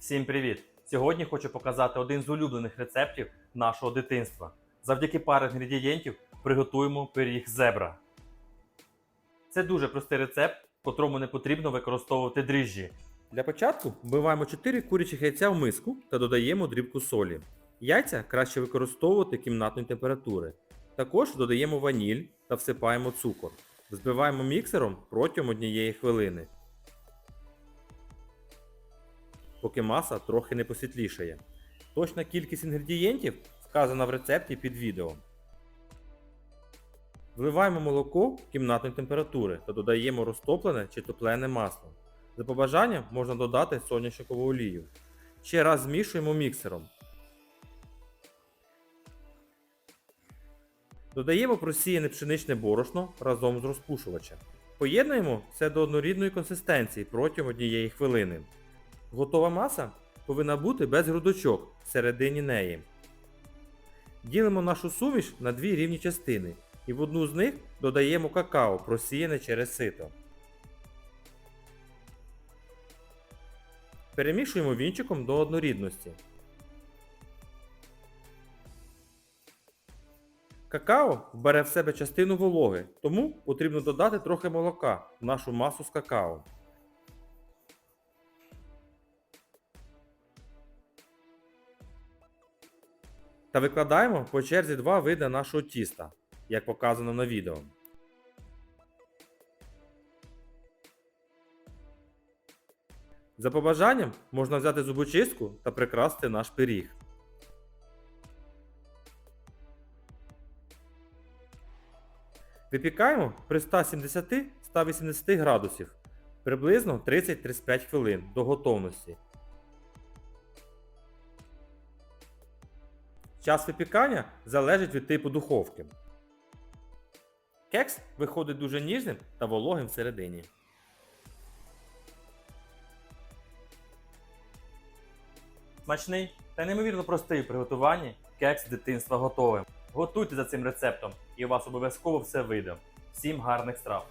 Всім привіт! Сьогодні хочу показати один з улюблених рецептів нашого дитинства. Завдяки парі інгредієнтів приготуємо пиріг зебра. Це дуже простий рецепт, в котрому не потрібно використовувати дріжджі. Для початку вбиваємо 4 курячих яйця в миску та додаємо дрібку солі. Яйця краще використовувати кімнатної температури. Також додаємо ваніль та всипаємо цукор. Взбиваємо міксером протягом однієї хвилини поки маса трохи не посвітлішає. Точна кількість інгредієнтів вказана в рецепті під відео. Вливаємо молоко кімнатної температури та додаємо розтоплене чи топлене масло. За побажанням можна додати соняшникову олію. Ще раз змішуємо міксером. Додаємо просіяне пшеничне борошно разом з розпушувачем. Поєднуємо все до однорідної консистенції протягом однієї хвилини. Готова маса повинна бути без грудочок всередині неї. Ділимо нашу суміш на дві рівні частини і в одну з них додаємо какао, просіяне через сито. Перемішуємо вінчиком до однорідності. Какао бере в себе частину вологи, тому потрібно додати трохи молока в нашу масу з какао. Та викладаємо по черзі два види нашого тіста, як показано на відео. За побажанням можна взяти зубочистку та прикрасити наш пиріг. Випікаємо при 170-180 градусів приблизно 30-35 хвилин до готовності. Час випікання залежить від типу духовки. Кекс виходить дуже ніжним та вологим всередині. Смачний та неймовірно простий в приготуванні кекс дитинства готовий. Готуйте за цим рецептом і у вас обов'язково все вийде. Всім гарних страв!